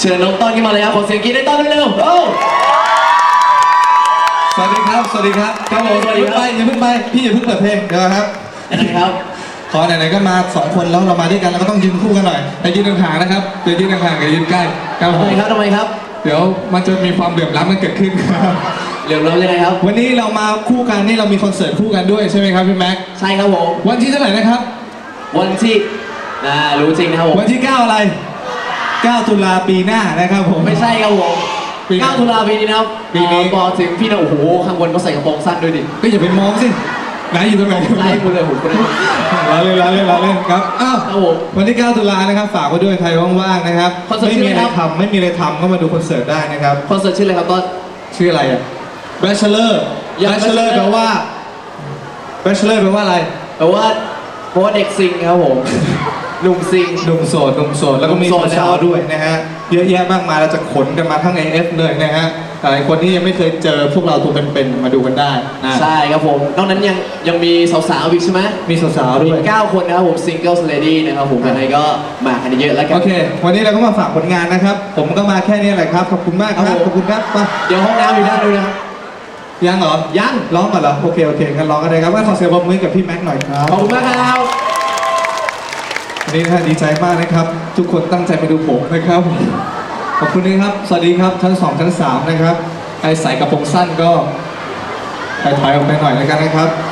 เชิญน้องต้นขึ้นมาเลยครับขอเสียงกรี๊ดให้ต้นเร็วๆโอ้สวัสดีครับ สวัสดีครับครับผมสวัสดีไปอย่าเพิ่งไป พี่อย่าเพิ่งเปิดเพลง เดี๋ยวครับ นะครับ ขอไหนๆก็มาสองคนแล้วเรามาด้วยกันเราก็ต้องยืนคู่กันหน่อยแต่ยืนห่างๆนะครับเดี๋ยวยืนห่างๆกับยืนใกล้ครับทำผไมมครับทำไมครับเดี๋ยวมันจะมีความเหลื่อมล้ำกันเกิดขึ้นครับ เหลือมล้ำยังไงครับ วันนี้เรามาคู่กันนี่เรามีคอนเสิร์ตคู่กันด้วยใช่ไหมครับพี่แม็ก ใช่ครับผม วันที่เท่าไหร่นะครับ วันที่น่ารู้จริงนะครับผมวันที่ 9 อะไร 9 ตุลาปีหน้านะครับผม ไม่ใช่ครับผมปีไหน9ตุลาปีนี้นะครับปีนี้ เอ่อบอกถึงพี่นะโอ้โหข้างบนเขาใส่กระโปรงสั้นด้วยดิก็อย่าไปมองสิไหนอยู่ตรงไหนไล่หมดเลยผมคนนี้เราเล่นเราเล่นเราเล่นครับอ้าวครับผม วันที่ 9 ตุลานะครับฝากไว้ด้วยใครว่างๆนะครับคอนเสิร์ตไม่มีอะไรชื่ออะไรครับ ทำไม่มีอะไรทำก็มาดูคอนเสิร์ตได้นะครับ คอนเสิร์ตชื่ออะไรครับต้น ชื่ออะไรอะ Bachelor ยัง Bachelor Bachelor แปลว่า Bachelor แปลว่าอะไร แปลว่าเพราะว่าเด็กซิงครับผม หนุ่มซิงหนุ่มโสดหนุ่มโสดแล้วก็มีหนุ่มโสด สาวนะครับๆด้วยนะฮะเยอะแยะมากมายเราจะขนกันมาทั้ง AF เลยนะฮะหลายคนที่ยังไม่เคยเจอพวกเราตัวเป็นๆมาดูกันได้นะใช่ครับผมนอกนั้นยังยังมีสาวๆอีกใช่ไหมมีสาวๆมีด้วย เก้าคนนะครับผมซิงเกิลเลดี้นะครับผมยังไงก็มากันเยอะๆแล้วกัโอน เค วันนี้เราก็มาฝากผลงานนะครับ ผมก็มาแค่นี้แหละครับ ขอบคุณมากคครัรับบผมขอบคุณครับมาเดี๋ยวห้องน้ำอยู่ด้านนู้นนะครับยังเหรอ ยัง ร้องก่อนเหรอ โอเค โอเคงั้นร้องกันเลยครับว่าขอเสียงปรบมือกับพี่แม็กซ์หน่อยครับ ขอบคุณมากครับ วันนี้นะฮะดีใจมากนะครับ ทุกคนตั้งใจไปดูผมนะครับ ขอบคุณนะครับ สวัสดีครับชั้นสองชั้นสามนะครับใครใส่กระโปรงสั้นก็ถอยๆออกไปหน่อยแล้วกันนะครับ